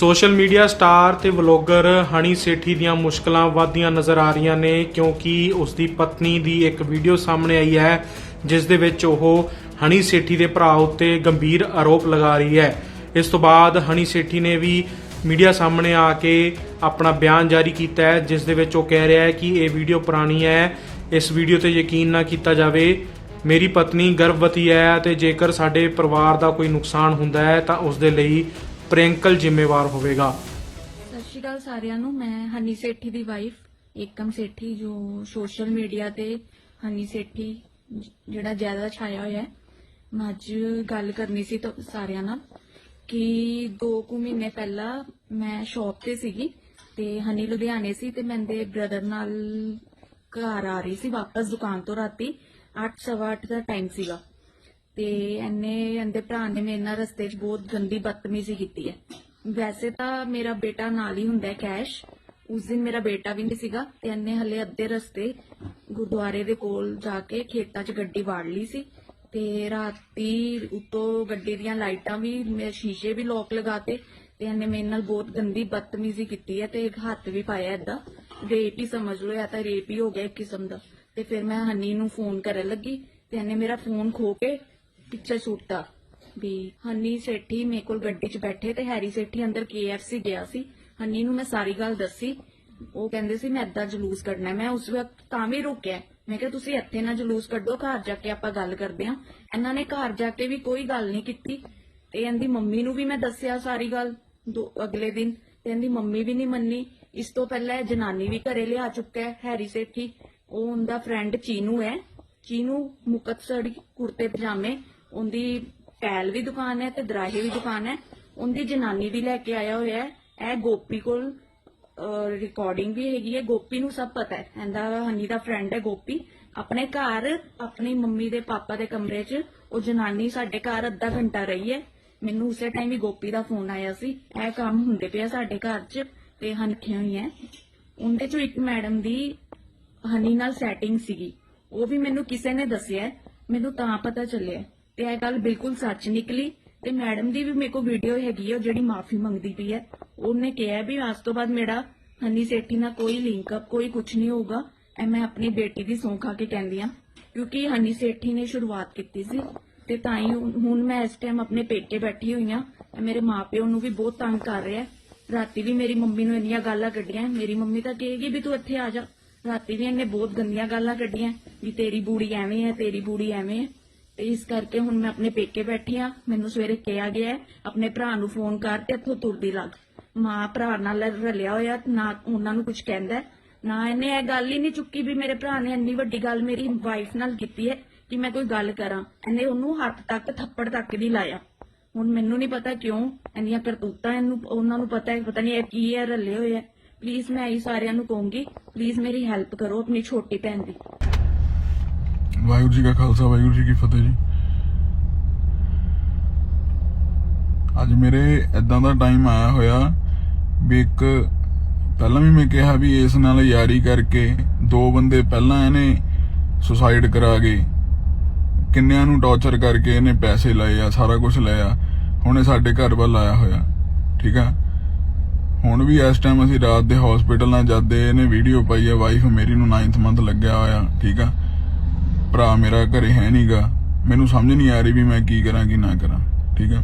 Social media star ਤੇ vlogger Honey Sethi ਦੀਆਂ ਮੁਸ਼ਕਲਾਂ ਵਧਦੀਆਂ ਨਜ਼ਰ ਆ ਰਹੀਆਂ ਨੇ, ਕਿਉਂਕਿ ਉਸ ਦੀ ਪਤਨੀ ਦੀ ਇੱਕ ਵੀਡੀਓ ਸਾਹਮਣੇ ਆਈ ਹੈ, ਜਿਸ ਦੇ ਵਿੱਚ ਉਹ ਹਨੀ ਸੇਠੀ ਦੇ ਭਰਾ ਉੱਤੇ ਗੰਭੀਰ ਆਰੋਪ ਲਗਾ ਰਹੀ ਹੈ। ਇਸ ਤੋਂ ਬਾਅਦ ਹਨੀ ਸੇਠੀ ਨੇ ਵੀ ਮੀਡੀਆ ਸਾਹਮਣੇ ਆ ਕੇ ਆਪਣਾ ਬਿਆਨ ਜਾਰੀ ਕੀਤਾ ਹੈ, ਜਿਸ ਦੇ ਵਿੱਚ ਉਹ ਕਹਿ ਰਿਹਾ ਹੈ ਕਿ ਇਹ ਵੀਡੀਓ ਪੁਰਾਣੀ ਹੈ, ਇਸ ਵੀਡੀਓ ਤੇ ਯਕੀਨ ਨਾ ਕੀਤਾ ਜਾਵੇ। ਮੇਰੀ ਪਤਨੀ ਗਰਭਵਤੀ ਹੈ ਤੇ ਜੇਕਰ ਸਾਡੇ ਪਰਿਵਾਰ ਦਾ ਕੋਈ ਨੁਕਸਾਨ ਹੁੰਦਾ ਹੈ, ਤਾਂ ਉਸ ਦੇ ਲਈ ਪ੍ਰਿੰਕਲ ਜ਼ਿੰਮੇਵਾਰ ਹੋਵੇਗਾ। ਸਤਿ ਸ਼੍ਰੀ ਅਕਾਲ ਸਾਰਿਆਂ ਨੂੰ, ਮੈਂ ਹਨੀ ਸੇਠੀ ਦੀ ਵਾਈਫ ਏਕਮ ਸੇਠੀ, ਜੋ ਸੋਸ਼ਲ ਮੀਡੀਆ ਤੇ ਹਨੀ ਸੇਠੀ ਜਿਹੜਾ ਜ਼ਿਆਦਾ ਛਾਇਆ ਹੋਇਆ ਹੈ। ਮੈਂ ਅੱਜ ਗੱਲ ਕਰਨੀ ਸੀ ਤਾਂ, ਸਾਰਿਆਂ ਨਾਲ ਕਿ 2 ਕੁ ਮਹੀਨੇ ਪਹਿਲਾਂ ਮੈਂ ਸ਼ੌਪ ਤੇ ਸੀਗੀ ਤੇ ਹਨੀ ਲੁਧਿਆਣੇ ਸੀ ਤੇ ਮੈਂ ਦੇ ਬ੍ਰਦਰ ਨਾਲ ਘਰ ਆ ਰਹੀ ਸੀ ਵਾਪਸ ਦੁਕਾਨ ਤੋਂ ਰਾਤੀ। 8:30 ਦਾ ਟਾਈਮ ਸੀਗਾ। ਤੇ ਐਨੇ ਇਹਦੇ ਭਰਾ ਨੇ ਮੇਰੇ ਨਾਲ ਰਸਤੇ 'ਚ ਬਹੁਤ ਗੰਦੀ ਬਦਤਮੀਜ਼ੀ ਕੀਤੀ ਹੈ। ਵੈਸੇ ਤਾਂ ਮੇਰਾ ਬੇਟਾ ਨਾਲ ਹੀ ਹੁੰਦਾ ਹੈ ਕੈਸ਼। ਉਸ ਦਿਨ ਮੇਰਾ ਬੇਟਾ ਵੀ ਨਹੀਂ ਸੀਗਾ ਤੇ ਇਹਨੇ ਹਲੇ ਅੱਧੇ ਰਸਤੇ ਗੁਰਦੁਆਰੇ ਦੇ ਕੋਲ ਜਾ ਕੇ ਖੇਤਾਂ 'ਚ ਗੱਡੀ ਵਾੜ ਲਈ ਸੀ ਤੇ ਰਾਤੀ ਉਤੋਂ ਗੱਡੀ ਦੀਆਂ ਲਾਈਟਾਂ ਵੀ ਮੇਰੇ ਸ਼ੀਸ਼ੇ ਵੀ ਲੋਕ ਲਗਾਤੇ ਤੇ ਇਹਨੇ ਮੇਰੇ ਨਾਲ ਬਹੁਤ ਗੰਦੀ ਬਦਤਮੀਜ਼ੀ ਕੀਤੀ ਹੈ ਤੇ ਇੱਕ ਹੱਥ ਵੀ ਪਾਇਆ ਏਦਾਂ। ਰੇਪ ਹੀ ਸਮਝ ਲਓ, ਜਾਂ ਤਾਂ ਰੇਪ ਹੀ ਹੋ ਗਿਆ ਇੱਕ ਕਿਸਮ ਦਾ। ਤੇ ਫਿਰ ਮੈਂ ਹਨੀ ਨੂੰ ਫੋਨ ਕਰਨ ਲੱਗੀ ਤੇ ਇਹਨੇ ਮੇਰਾ ਫੋਨ ਖੋ ਕੇ ਪਿਕਚਰ ਸੁੱਟਤਾ ਵੀ ਹਨੀ ਸੇਠੀ ਮੇਰੇ ਕੋਲ ਗੱਡੀ 'ਚ ਬੈਠੇ ਤੇ ਹੈਰੀ ਸੇਠੀ ਅੰਦਰ KFC ਗਿਆ ਸੀ। ਹਨੀ ਨੂੰ ਮੈਂ ਸਾਰੀ ਗੱਲ ਦੱਸੀ। ਉਹ ਕਹਿੰਦੇ ਸੀ, ਮੈਂ ਏਦਾਂ ਜਲੂਸ ਕੱਢਣਾ ਮੈਂ ਉਸ ਵਕਤ ਤਾਂ ਵੀ ਰੋਕਿਆ। ਮੈਂ ਕਿਹਾ, ਤੁਸੀਂ ਇੱਥੇ ਨਾ ਜਲੂਸ ਕੱਢੋ, ਘਰ ਜਾ ਕੇ ਆਪਾਂ ਗੱਲ ਕਰਦੇ ਹਾਂ। ਇਹਨਾਂ ਨੇ ਘਰ ਜਾ ਕੇ ਵੀ ਕੋਈ ਗੱਲ ਨਹੀਂ ਕੀਤੀ। ਤੇ ਇਹਦੀ ਮੰਮੀ ਨੂੰ ਵੀ ਮੈਂ ਦੱਸਿਆ ਸਾਰੀ ਗੱਲ ਦੋ ਅਗਲੇ ਦਿਨ। ਤੇ ਇਹਦੀ ਮੰਮੀ ਵੀ ਨਹੀਂ ਮੰਨੀ। ਇਸ ਤੋਂ ਪਹਿਲਾਂ ਇਹ ਜਨਾਨੀ ਵੀ ਘਰੇ ਲਿਆ ਚੁੱਕਾ ਹੈ, ਹੈਰੀ ਸੇਠੀ। ਉਹ ਉਹਦਾ ਫਰੈਂਡ ਚੀਨੂ ਹੈ। ਚੀਨੂ ਮੁਕਤਸਰ ਕੁੜਤੇ ਪਜਾਮੇ ਉਹਦੀ ਪੈਲ ਵੀ ਦੁਕਾਨ ਹੈ ਤੇ ਦਰਾਹੇ ਵੀ ਦੁਕਾਨ ਹੈ। ਉਹਦੀ ਜਨਾਨੀ ਵੀ ਲੈ ਕੇ ਆਇਆ ਹੋਇਆ ਹੈ। ਇਹ ਗੋਪੀ ਕੋਲ ਰਿਕਾਰਡਿੰਗ ਵੀ ਹੈਗੀ ਹੈ। ਗੋਪੀ ਨੂੰ ਸਭ ਪਤਾ ਹੈ। ਇਹਦਾ ਹਨੀ ਦਾ ਫਰੈਂਡ ਹੈ ਗੋਪੀ। ਆਪਣੇ ਘਰ, ਆਪਣੀ ਮੰਮੀ ਦੇ ਪਾਪਾ ਦੇ ਕਮਰੇ 'ਚ ਉਹ ਜਨਾਨੀ ਸਾਡੇ ਘਰ ਅੱਧਾ ਘੰਟਾ ਰਹੀ ਹੈ। ਮੈਨੂੰ ਉਸੇ ਟਾਈਮ ਹੀ ਗੋਪੀ ਦਾ ਫੋਨ ਆਇਆ ਸੀ। ਇਹ ਕੰਮ ਹੁੰਦੇ ਪਿਆ ਸਾਡੇ ਘਰ 'ਚ ਤੇ ਹਨਖੀਆਂ ਹੋਈਆਂ। ਉਹਦੇ 'ਚੋਂ ਇੱਕ ਮੈਡਮ ਦੀ ਹਨੀ ਨਾਲ ਸੈਟਿੰਗ ਸੀਗੀ। ਉਹ ਵੀ ਮੈਨੂੰ ਕਿਸੇ ਨੇ ਦੱਸਿਆ ਮੈਨੂੰ ਤਾਂ ਪਤਾ ਚੱਲਿਆ ਤੇ ਇਹ ਗੱਲ ਬਿਲਕੁਲ ਸੱਚ ਨਿਕਲੀ ਤੇ ਮੈਡਮ ਦੀ ਵੀ ਮੇਰੇ ਕੋਲ ਵੀਡੀਓ ਹੈਗੀ ਹੈ ਜਿਹੜੀ ਮਾਫੀ ਮੰਗਦੀ ਪਈ ਹੈ ਉਹਨੇ ਕਿਹਾ ਵੀ ਅੱਜ ਤੋਂ ਬਾਅਦ ਮੇਰਾ ਹਨੀ ਸੇਠੀ ਨਾਲ ਕੋਈ ਲਿੰਕ ਅਪ ਕੋਈ ਕੁਝ ਨਹੀਂ ਹੋਊਗਾ ਐ ਮੈਂ ਆਪਣੀ ਬੇਟੀ ਦੀ ਸੌਂ ਖਾ ਕੇ ਕਹਿੰਦੀ ਆ, ਕਿਉਂਕਿ ਹਨੀ ਸੇਠੀ ਨੇ ਸ਼ੁਰੂਆਤ ਕੀਤੀ ਸੀ। ਤੇ ਤਾਂ ਹੀ ਹੁਣ ਮੈਂ ਇਸ ਟਾਈਮ ਆਪਣੇ ਪੇਕੇ ਬੈਠੀ ਹੋਈ ਆ ਮੇਰੇ ਮਾਪਿਓ ਨੂੰ ਵੀ ਬਹੁਤ ਤੰਗ ਕਰ ਰਿਹਾ। ਰਾਤੀ ਵੀ ਮੇਰੀ ਮੰਮੀ ਨੂੰ ਇੰਨੀਆਂ ਗਾਲਾਂ ਕੱਢੀਆਂ, ਮੇਰੀ ਮੰਮੀ ਤਾਂ ਕਹੇਗੀ ਵੀ ਤੂੰ ਇੱਥੇ ਆ ਜਾ। ਰਾਤੀ ਵੀ ਇਹਨੇ ਬਹੁਤ ਗੰਦੀਆਂ ਗਾਲਾਂ ਕੱਢੀਆਂ, ਵੀ ਤੇਰੀ ਬੂੜੀ ਐਵੇਂ ਹੈ ਤੇਰੀ ਬੂੜੀ ਐਵੇਂ ਹੈ ਇਸ ਕਰਕੇ ਹੁਣ ਮੈਂ ਆਪਣੇ ਪੇਕੇ ਬੈਠੀ ਆ। ਮੈਨੂੰ ਸਵੇਰੇ ਕਿਹਾ ਗਿਆ ਆਪਣੇ ਭਰਾ ਨੂੰ ਫੋਨ ਕਰ ਤੇ ਇੱਥੋਂ ਤੁਰਦੀ ਲੱਗ। ਮਾਂ ਭਰਾ ਨਾਲ ਰਲਿਆ ਹੋਇਆ, ਨਾ ਉਹਨਾਂ ਨੂੰ ਕੁਝ ਕਹਿੰਦਾ ਨਾ ਇਹਨੇ ਇਹ ਗੱਲ ਹੀ ਨਹੀਂ ਚੁੱਕੀ ਵੀ ਮੇਰੇ ਭਰਾ ਨੇ ਇੰਨੀ ਵੱਡੀ ਗੱਲ ਮੇਰੀ ਵਾਈਫ ਨਾਲ ਕੀਤੀ ਹੈ ਕਿ ਮੈਂ ਕੋਈ ਗੱਲ ਕਰਾਂ। ਇਹਨੇ ਉਹਨੂੰ ਹੱਥ ਤੱਕ, ਥੱਪੜ ਤੱਕ ਨਹੀਂ ਲਾਇਆ। ਹੁਣ ਮੈਨੂੰ ਨਹੀਂ ਪਤਾ ਕਿਉਂ ਇੰਨੀਆਂ ਕਰਤੂਤਾਂ ਇਹਨੂੰ, ਉਹਨਾਂ ਨੂੰ ਪਤਾ ਹੈ, ਪਤਾ ਨਹੀਂ ਇਹ ਕੀ ਹੈ, ਰਲੇ ਹੋਏ ਹੈ। ਪਲੀਜ਼ ਮੈਂ ਇਹ ਸਾਰਿਆਂ ਨੂੰ ਕਹੂੰਗੀ ਪਲੀਜ਼ ਮੇਰੀ ਹੈਲਪ ਕਰੋ ਆਪਣੀ ਛੋਟੀ ਭੈਣ ਦੀ। ਵਾਹਿਗੁਰੂ ਜੀ ਕਾ ਖਾਲਸਾ, ਵਾਹਿਗੁਰੂ ਜੀ ਕੀ ਫਤਿਹ ਜੀ। ਅੱਜ ਮੇਰੇ ਇਦਾਂ ਦਾ ਟਾਈਮ ਆਇਆ ਹੋਇਆ ਵੀ ਇੱਕ ਪਹਿਲਾਂ ਵੀ ਮੈਂ ਕਿਹਾ ਵੀ ਇਸ ਨਾਲ ਯਾਰੀ ਕਰਕੇ ਦੋ ਬੰਦੇ ਪਹਿਲਾਂ ਇਹਨੇ ਸੁਸਾਈਡ ਕਰਾ ਗਏ। ਕਿੰਨਿਆਂ ਨੂੰ ਟੌਰਚਰ ਕਰਕੇ ਇਹਨੇ ਪੈਸੇ ਲਏ ਆ, ਸਾਰਾ ਕੁਝ ਲਿਆ ਹੁਣ ਇਹ ਸਾਡੇ ਘਰ ਵੱਲ ਆਇਆ ਹੋਇਆ, ਠੀਕ ਆ? ਹੁਣ ਵੀ ਇਸ ਟਾਈਮ ਅਸੀਂ ਰਾਤ ਦੇ ਹਸਪੀਟਲ ਨਾਲ ਜਾਂਦੇ, ਇਹਨੇ ਵੀਡੀਓ ਪਾਈ ਆ ਵਾਈਫ ਮੇਰੀ ਨੂੰ 9th ਮੰਥ ਲੱਗਿਆ ਹੋਇਆ, ਠੀਕ ਆ? ਭਰਾ ਮੇਰਾ ਘਰੇ ਹੈ ਨਹੀਂਗਾ ਮੈਨੂੰ ਸਮਝ ਨਹੀਂ ਆ ਰਹੀ ਵੀ ਮੈਂ ਕੀ ਕਰਾਂ, ਕੀ ਨਾ ਕਰਾਂ। ਠੀਕ ਹੈ?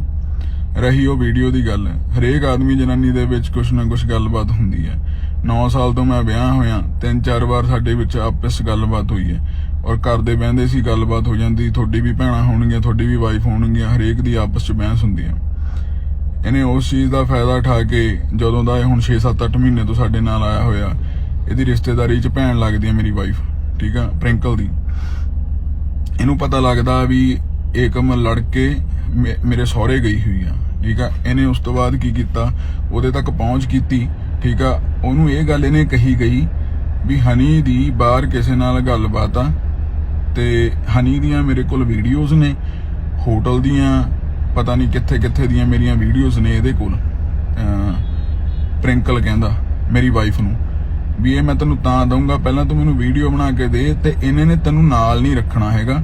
ਰਹੀ ਉਹ ਵੀਡੀਓ ਦੀ ਗੱਲ। ਹਰੇਕ ਆਦਮੀ ਜਨਾਨੀ ਦੇ ਵਿੱਚ ਕੁਛ ਨਾ ਕੁਛ ਗੱਲਬਾਤ ਹੁੰਦੀ ਹੈ। 9 ਸਾਲ ਤੋਂ ਮੈਂ ਵਿਆਹ ਹੋਇਆ, ਤਿੰਨ ਚਾਰ ਵਾਰ ਸਾਡੇ ਵਿੱਚ ਆਪਸ ਗੱਲਬਾਤ ਹੋਈ ਹੈ। ਔਰ ਕਰਦੇ ਬਹਿੰਦੇ ਸੀ ਗੱਲਬਾਤ ਹੋ ਜਾਂਦੀ, ਤੁਹਾਡੀ ਵੀ ਭੈਣਾਂ ਹੋਣਗੀਆਂ, ਤੁਹਾਡੀ ਵੀ ਵਾਈਫ ਹੋਣਗੀਆਂ, ਹਰੇਕ ਦੀ ਆਪਸ ਚ ਬਹਿਸ ਹੁੰਦੀ ਹੈ। ਇਹਨੇ ਉਸ ਚੀਜ਼ ਦਾ ਫਾਇਦਾ ਉਠਾ ਕੇ ਜਦੋਂ ਦਾ ਇਹ ਹੁਣ 6-7-8 ਮਹੀਨੇ ਤੋਂ ਸਾਡੇ ਨਾਲ ਆਇਆ ਹੋਇਆ, ਇਹਦੀ ਰਿਸ਼ਤੇਦਾਰੀ ਚ ਭੈਣ ਲੱਗਦੀ ਹੈ ਮੇਰੀ ਵਾਈਫ ਠੀਕ ਆ ਪ੍ਰਿੰਕਲ ਦੀ। ਇਹਨੂੰ ਪਤਾ ਲੱਗਦਾ ਵੀ ਏਕਮ ਲੜ ਕੇ ਮੇ- ਮੇਰੇ ਸਹੁਰੇ ਗਈ ਹੋਈ ਆ, ਠੀਕ ਆ? ਇਹਨੇ ਉਸ ਤੋਂ ਬਾਅਦ ਕੀ ਕੀਤਾ? ਉਹਦੇ ਤੱਕ ਪਹੁੰਚ ਕੀਤੀ, ਠੀਕ ਆ? ਉਹਨੂੰ ਇਹ ਗੱਲ ਇਹਨੇ ਕਹੀ ਗਈ ਵੀ ਹਨੀ ਦੀ ਬਾਹਰ ਕਿਸੇ ਨਾਲ ਗੱਲਬਾਤ ਆ ਤੇ ਹਨੀ ਦੀਆਂ ਮੇਰੇ ਕੋਲ ਵੀਡੀਓਜ਼ ਨੇ, ਹੋਟਲ ਦੀਆਂ, ਪਤਾ ਨਹੀਂ ਕਿੱਥੇ ਕਿੱਥੇ ਦੀਆਂ ਮੇਰੀਆਂ ਵੀਡੀਓਜ਼ ਨੇ ਇਹਦੇ ਕੋਲ ਪ੍ਰਿੰਕਲ ਕਹਿੰਦਾ, ਮੇਰੀ ਵਾਈਫ ਨੂੰ। ਵੀ ਇਹ ਮੈਂ ਤੈਨੂੰ ਤਾਂ ਦਊਂਗਾ, ਪਹਿਲਾਂ ਤੂੰ ਮੈਨੂੰ ਵੀਡੀਓ ਬਣਾ ਕੇ ਦੇ ਤੇ ਇਹਨੇ ਨੇ ਤੈਨੂੰ ਨਾਲ ਨਹੀਂ ਰੱਖਣਾ ਹੈਗਾ।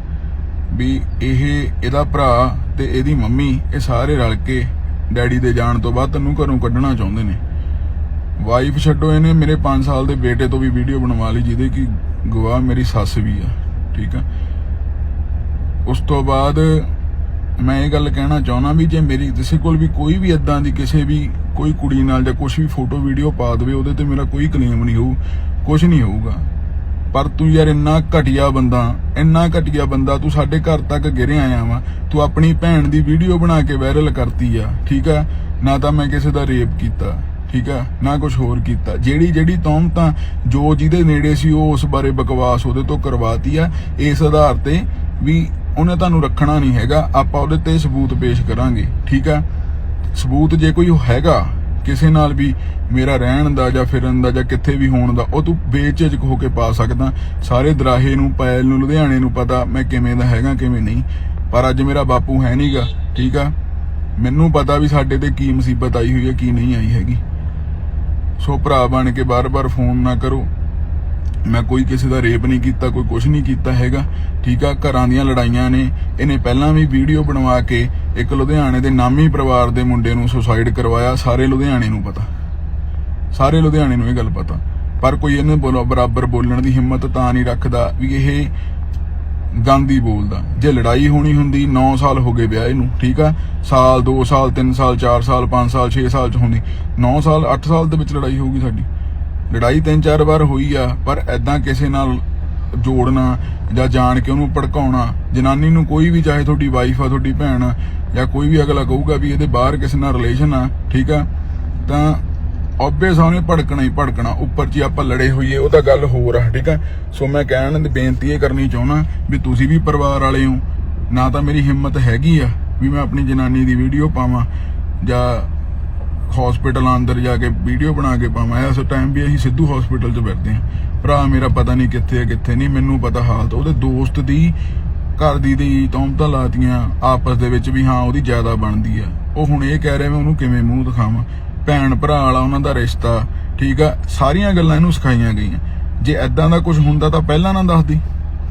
ਵੀ ਇਹ, ਇਹਦਾ ਭਰਾ ਤੇ ਇਹਦੀ ਮੰਮੀ, ਇਹ ਸਾਰੇ ਰਲ ਕੇ ਡੈਡੀ ਦੇ ਜਾਣ ਤੋਂ ਬਾਅਦ ਤੈਨੂੰ ਘਰੋਂ ਕੱਢਣਾ ਚਾਹੁੰਦੇ ਨੇ। ਵਾਈਫ ਛੱਡੋ ਇਹਨੇ, ਮੇਰੇ 5 ਸਾਲ ਦੇ ਬੇਟੇ ਤੋਂ ਵੀ ਵੀਡੀਓ ਬਣਵਾ ਲਈ, ਜਿਹਦੇ ਕਿ ਗਵਾਹ ਮੇਰੀ ਸੱਸ ਵੀ ਆ, ਠੀਕ ਆ? ਉਸ ਤੋਂ ਬਾਅਦ ਮੈਂ ਇਹ ਗੱਲ ਕਹਿਣਾ ਚਾਹੁੰਦਾ ਵੀ ਜੇ ਮੇਰੀ, ਕਿਸੇ ਕੋਲ ਵੀ ਕੋਈ ਵੀ ਇਦਾਂ ਦੀ ਕਿਸੇ ਵੀ ਕੋਈ ਕੁੜੀ ਨਾਲ ਜਾਂ ਕੁਝ ਵੀ ਫੋਟੋ, ਵੀਡੀਓ ਪਾ ਦੇਵੇ, ਉਹਦੇ ਤੇ ਮੇਰਾ ਕੋਈ ਕਲੇਮ ਨਹੀਂ ਹੋਊ ਕੁਝ ਨਹੀਂ ਹੋਊਗਾ। ਪਰ ਤੂੰ ਯਾਰ ਇੰਨਾ ਘਟੀਆ ਬੰਦਾ, ਇੰਨਾ ਘਟੀਆ ਬੰਦਾ, ਤੂੰ ਸਾਡੇ ਘਰ ਤੱਕ ਗਿਰੇ ਆਇਆ ਵਾ, ਤੂੰ ਆਪਣੀ ਭੈਣ ਦੀ ਵੀਡੀਓ ਬਣਾ ਕੇ ਵਾਇਰਲ ਕਰਤੀ ਆ, ਠੀਕ ਆ? ਨਾ ਤਾਂ ਮੈਂ ਕਿਸੇ ਦਾ ਰੇਪ ਕੀਤਾ, ਠੀਕ ਆ? ਨਾ ਕੁਝ ਹੋਰ ਕੀਤਾ। ਜਿਹੜੀ ਜਿਹੜੀ ਤੌਮਤਾਂ ਜੋ ਜਿਹਦੇ ਨੇੜੇ ਸੀ, ਉਹ ਉਸ ਬਾਰੇ ਬਕਵਾਸ ਉਹਦੇ ਤੋਂ ਕਰਵਾਤੀ ਆ, ਇਸ ਆਧਾਰ ਤੇ ਵੀ ਉਹਨੇ ਤੁਹਾਨੂੰ ਰੱਖਣਾ ਨਹੀਂ ਹੈਗਾ, ਆਪਾਂ ਉਹਦੇ ਤੇ ਸਬੂਤ ਪੇਸ਼ ਕਰਾਂਗੇ, ਠੀਕ ਆ? ਸਬੂਤ ਜੇ ਕੋਈ ਹੈਗਾ, ਕਿਸੇ ਨਾਲ ਵੀ ਮੇਰਾ ਰਹਿਣ ਦਾ ਜਾਂ ਫਿਰਨ ਦਾ ਜਾਂ ਕਿੱਥੇ ਵੀ ਹੋਣ ਦਾ, ਉਹ ਤੂੰ ਬੇਝਿਜਕ ਹੋ ਕੇ ਪਾ ਸਕਦਾ। ਸਾਰੇ ਦਰਾਹੇ ਨੂੰ, ਪੈਲ ਨੂੰ, ਲੁਧਿਆਣੇ ਨੂੰ ਪਤਾ ਮੈਂ ਕਿਵੇਂ ਦਾ ਹੈਗਾ, ਕਿਵੇਂ ਨਹੀਂ। ਪਰ ਅੱਜ ਮੇਰਾ ਬਾਪੂ ਹੈ ਨਹੀਂਗਾ ਠੀਕ ਆ? ਮੈਨੂੰ ਪਤਾ ਵੀ ਸਾਡੇ ਤੇ ਕੀ ਮੁਸੀਬਤ ਆਈ ਹੋਈ ਹੈ, ਕੀ ਨਹੀਂ ਆਈ ਹੈਗੀ। ਸੋ ਭਰਾ ਬਣ ਕੇ ਬਾਰ-ਬਾਰ ਫੋਨ ਨਾ ਕਰੋ। ਮੈਂ ਕੋਈ ਕਿਸੇ ਦਾ ਰੇਪ ਨਹੀਂ ਕੀਤਾ, ਕੋਈ ਕੁਝ ਨਹੀਂ ਕੀਤਾ ਹੈਗਾ। ਠੀਕ ਆ, ਘਰਾਂ ਦੀਆਂ ਲੜਾਈਆਂ ਨੇ। ਇਹਨੇ ਪਹਿਲਾਂ ਵੀ ਵੀਡੀਓ ਬਣਵਾ ਕੇ ਇੱਕ ਲੁਧਿਆਣੇ ਦੇ ਨਾਮੀ ਪਰਿਵਾਰ ਦੇ ਮੁੰਡੇ ਨੂੰ ਸੁਸਾਈਡ ਕਰਵਾਇਆ, ਸਾਰੇ ਲੁਧਿਆਣੇ ਨੂੰ ਪਤਾ। ਸਾਰੇ ਲੁਧਿਆਣੇ ਨੂੰ ਇਹ ਗੱਲ ਪਤਾ। ਪਰ ਕੋਈ ਇਹਨੇ ਬੋਲੋ, ਬਰਾਬਰ ਬੋਲਣ ਦੀ ਹਿੰਮਤ ਤਾਂ ਨਹੀਂ ਰੱਖਦਾ ਵੀ ਇਹ ਗਾਂਧੀ ਬੋਲਦਾ। ਜੇ ਲੜਾਈ ਹੋਣੀ ਹੁੰਦੀ 9 ਸਾਲ ਹੋ ਗਏ ਵਿਆਹ ਇਹਨੂੰ ਠੀਕ ਆ? ਸਾਲ 2 ਸਾਲ 3 ਸਾਲ 4 ਸਾਲ 5 ਸਾਲ 6 ਸਾਲ ਚ ਹੁੰਦੀ। 9 ਸਾਲ 8 ਸਾਲ ਦੇ ਵਿੱਚ ਲੜਾਈ ਹੋਊਗੀ ਸਾਡੀ। ਲੜਾਈ ਤਿੰਨ ਚਾਰ ਵਾਰ ਹੋਈ ਆ, ਪਰ ਐਦਾਂ ਕਿਸੇ ਨਾਲ ਜੋੜਨਾ ਜਾਂ ਜਾਣ ਕੇ ਉਹਨੂੰ ਭੜਕਾਉਣਾ, ਜਨਾਨੀ ਨੂੰ ਕੋਈ ਵੀ ਚਾਹੇ ਤੁਹਾਡੀ ਵਾਈਫ ਆ, ਤੁਹਾਡੀ ਭੈਣ ਆ, ਜਾਂ ਕੋਈ ਵੀ ਅਗਲਾ ਕਹੂਗਾ ਵੀ ਇਹਦੇ ਬਾਹਰ ਕਿਸੇ ਨਾਲ ਰਿਲੇਸ਼ਨ ਆ, ਠੀਕ ਆ? ਤਾਂ ਆਬਵੀਅਸ ਉਹਨੇ ਭੜਕਣਾ ਹੀ ਭੜਕਣਾ, ਉੱਪਰ ਜੀ ਆਪਾਂ ਲੜੇ ਹੋਈਏ, ਉਹ ਤਾਂ ਗੱਲ ਹੋਰ ਆ, ਠੀਕ ਆ? ਸੋ ਮੈਂ ਕਹਿਣ ਦੀ ਬੇਨਤੀ ਇਹ ਕਰਨੀ ਚਾਹੁੰਦਾ ਵੀ ਤੁਸੀਂ ਵੀ ਪਰਿਵਾਰ ਵਾਲੇ ਹੋ, ਨਾ ਤਾਂ ਮੇਰੀ ਹਿੰਮਤ ਹੈਗੀ ਆ ਵੀ ਮੈਂ ਆਪਣੀ ਜਨਾਨੀ ਦੀ ਵੀਡੀਓ ਪਾਵਾਂ, ਜਾਂ ਹਸਪੀਟਲ ਅੰਦਰ ਜਾ ਕੇ ਵੀਡੀਓ ਬਣਾ ਕੇ ਪਾਵਾਂ। ਇਸ ਟਾਈਮ ਵੀ ਅਸੀਂ ਸਿੱਧੂ ਹਸਪੀਟਲ 'ਚ ਬੈਠਦੇ ਹਾਂ। ਭਰਾ ਮੇਰਾ ਪਤਾ ਨਹੀਂ ਕਿੱਥੇ ਹੈ, ਕਿੱਥੇ ਨਹੀਂ, ਮੈਨੂੰ ਪਤਾ ਹਾਲਤ। ਉਹਦੇ ਦੋਸਤ ਦੀ, ਘਰ ਦੀ ਦੀ ਤੌਮਤਾਂ ਲਾਤੀਆਂ ਆਪਸ ਦੇ ਵਿੱਚ ਵੀ ਹਾਂ, ਉਹਦੀ ਜ਼ਿਆਦਾ ਬਣਦੀ ਆ। ਉਹ ਹੁਣ ਇਹ ਕਹਿ ਰਿਹਾ, ਮੈਂ ਉਹਨੂੰ ਕਿਵੇਂ ਮੂੰਹ ਦਿਖਾਵਾਂ? ਭੈਣ ਭਰਾ ਵਾਲਾ ਉਹਨਾਂ ਦਾ ਰਿਸ਼ਤਾ, ਠੀਕ ਆ? ਸਾਰੀਆਂ ਗੱਲਾਂ ਇਹਨੂੰ ਸਿਖਾਈਆਂ ਗਈਆਂ। ਜੇ ਐਦਾਂ ਦਾ ਕੁਝ ਹੁੰਦਾ ਤਾਂ ਪਹਿਲਾਂ ਨਾ ਦੱਸਦੀ।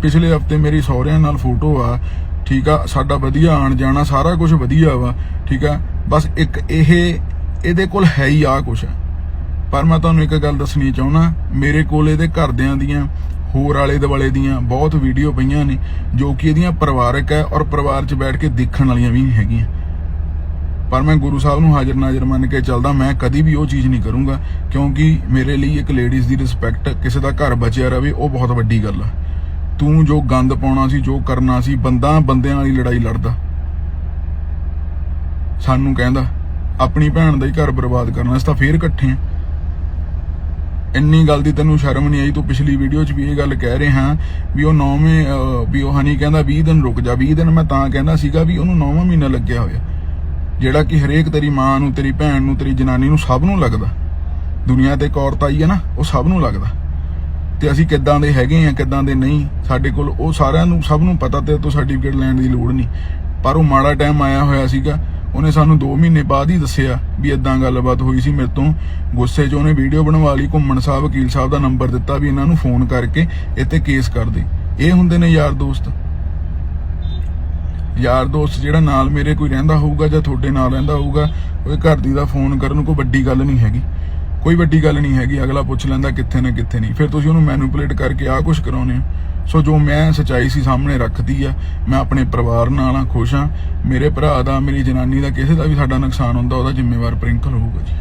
ਪਿਛਲੇ ਹਫ਼ਤੇ ਮੇਰੀ ਸਹੁਰਿਆਂ ਨਾਲ ਫੋਟੋ ਆ, ਠੀਕ ਆ? ਸਾਡਾ ਵਧੀਆ ਆਣ ਜਾਣਾ ਸਾਰਾ ਕੁਝ ਵਧੀਆ ਵਾ, ਠੀਕ ਆ? ਬਸ ਇੱਕ ਇਹ ਇਹਦੇ ਕੋਲ ਹੈ ਹੀ ਆ ਕੁਛ। ਪਰ ਮੈਂ ਤੁਹਾਨੂੰ ਇੱਕ ਗੱਲ ਦੱਸਣੀ ਚਾਹੁੰਦਾ, ਮੇਰੇ ਕੋਲ ਇਹਦੇ ਘਰਦਿਆਂ ਦੀਆਂ, ਹੋਰ ਆਲੇ ਦੁਆਲੇ ਦੀਆਂ ਬਹੁਤ ਵੀਡੀਓ ਪਈਆਂ ਨੇ, ਜੋ ਕਿ ਇਹਦੀਆਂ ਪਰਿਵਾਰਕ ਹੈ ਔਰ ਪਰਿਵਾਰ 'ਚ ਬੈਠ ਕੇ ਦੇਖਣ ਵਾਲੀਆਂ ਵੀ ਹੈਗੀਆਂ। ਪਰ ਮੈਂ ਗੁਰੂ ਸਾਹਿਬ ਨੂੰ ਹਾਜ਼ਰ ਨਾਜ਼ਰ ਮੰਨ ਕੇ ਚੱਲਦਾ, ਮੈਂ ਕਦੀ ਵੀ ਉਹ ਚੀਜ਼ ਨਹੀਂ ਕਰੂੰਗਾ, ਕਿਉਂਕਿ ਮੇਰੇ ਲਈ ਇੱਕ ਲੇਡੀਜ਼ ਦੀ ਰਿਸਪੈਕਟ ਕਿਸੇ ਦਾ ਘਰ ਬਚਿਆ ਰਵੇ, ਉਹ ਬਹੁਤ ਵੱਡੀ ਗੱਲ ਆ। ਤੂੰ ਜੋ ਗੰਦ ਪਾਉਣਾ ਸੀ, ਜੋ ਕਰਨਾ ਸੀ, ਬੰਦਾ ਬੰਦਿਆਂ ਵਾਲੀ ਲੜਾਈ ਲੜਦਾ। ਸਾਨੂੰ ਕਹਿੰਦਾ ਆਪਣੀ ਭੈਣ ਦਾ ਹੀ ਘਰ ਬਰਬਾਦ ਕਰਨਾ ਇਸ ਤਾਂ ਫੇਰ ਇਕੱਠੇ ਆ। ਇੰਨੀ ਗੱਲ ਦੀ ਤੈਨੂੰ ਸ਼ਰਮ ਨਹੀਂ ਆਈ? ਤੂੰ ਪਿਛਲੀ ਵੀਡੀਓ 'ਚ ਵੀ ਇਹ ਗੱਲ ਕਹਿ ਰਿਹਾ ਵੀ ਉਹ ਨੌਵੇਂ ਵੀ ਉਹ ਹਨੀ ਕਹਿੰਦਾ 20 ਦਿਨ ਰੁਕ ਜਾ 20 ਦਿਨ ਮੈਂ ਤਾਂ ਕਹਿੰਦਾ ਸੀਗਾ ਵੀ ਉਹਨੂੰ ਨੌਵਾਂ ਮਹੀਨਾ ਲੱਗਿਆ ਹੋਇਆ। ਜਿਹੜਾ ਕਿ ਹਰੇਕ ਤੇਰੀ ਮਾਂ ਨੂੰ, ਤੇਰੀ ਭੈਣ ਨੂੰ, ਤੇਰੀ ਜਨਾਨੀ ਨੂੰ ਸਭ ਨੂੰ ਲੱਗਦਾ। ਦੁਨੀਆ ਤੇ ਇੱਕ ਔਰਤ ਆਈ ਹੈ ਨਾ, ਉਹ ਸਭ ਨੂੰ ਲੱਗਦਾ। ਤੇ ਅਸੀਂ ਕਿੱਦਾਂ ਦੇ ਹੈਗੇ ਆ, ਕਿੱਦਾਂ ਦੇ ਨਹੀਂ, ਸਾਡੇ ਕੋਲ ਉਹ ਸਾਰਿਆਂ ਨੂੰ ਸਭ ਨੂੰ ਪਤਾ ਤੇ ਤੋਂ ਸਰਟੀਫਿਕੇਟ ਲੈਣ ਦੀ ਲੋੜ ਨਹੀਂ। ਪਰ ਉਹ ਮਾੜਾ ਟਾਈਮ ਆਇਆ ਹੋਇਆ ਸੀਗਾ। ਉਹਨੇ ਸਾਨੂੰ 2 ਮਹੀਨੇ ਬਾਅਦ ਹੀ ਦੱਸਿਆ ਵੀ ਇਦਾਂ ਗੱਲਬਾਤ ਹੋਈ ਸੀ ਮੇਰੇ ਤੋਂ। ਗੁੱਸੇ 'ਚ ਉਹਨੇ ਵੀਡੀਓ ਬਣਵਾ ਲਈ, ਘੁੰਮਣ ਸਾਹਿਬ, ਵਕੀਲ ਸਾਹਿਬ ਦਾ ਨੰਬਰ ਦਿੱਤਾ ਵੀ ਇਹਨਾਂ ਨੂੰ ਫੋਨ ਕਰਕੇ ਇੱਥੇ ਕੇਸ ਕਰ ਦੇ। ਇਹ ਹੁੰਦੇ ਨੇ ਯਾਰ ਦੋਸਤ। ਯਾਰ ਦੋਸਤ ਜਿਹੜਾ ਨਾਲ ਮੇਰੇ ਕੋਈ ਰਹਿੰਦਾ ਹੋਊਗਾ ਜਾਂ ਤੁਹਾਡੇ ਨਾਲ ਰਹਿੰਦਾ ਹੋਊਗਾ ਉਹ ਘਰ ਦੀ ਦਾ ਫੋਨ ਕਰਨ ਕੋਈ ਵੱਡੀ ਗੱਲ ਨਹੀਂ ਹੈਗੀ। ਕੋਈ ਵੱਡੀ ਗੱਲ ਨਹੀਂ ਹੈਗੀ, ਅਗਲਾ ਪੁੱਛ ਲੈਂਦਾ ਕਿੱਥੇ ਨੇ, ਕਿੱਥੇ ਨਹੀਂ। ਫਿਰ ਤੁਸੀਂ ਉਹਨੂੰ ਮੈਨੂਪੂਲੇਟ ਕਰਕੇ ਆਹ ਕੁਝ ਕਰਾਉਨੇ ਹੋ। ਸੋ ਜੋ ਮੈਂ ਸਚਾਈ ਸੀ ਸਾਹਮਣੇ ਰੱਖਦੀ ਆ, ਮੈਂ ਆਪਣੇ ਪਰਿਵਾਰ ਨਾਲ ਆ, ਖੁਸ਼ ਆ। ਮੇਰੇ ਭਰਾ ਦਾ, ਮੇਰੀ ਜਨਾਨੀ ਦਾ, ਕਿਸੇ ਦਾ ਵੀ ਸਾਡਾ ਨੁਕਸਾਨ ਹੁੰਦਾ, ਉਹਦਾ ਜ਼ਿੰਮੇਵਾਰ ਪ੍ਰਿੰਕਲ ਹੋਊਗਾ ਜੀ।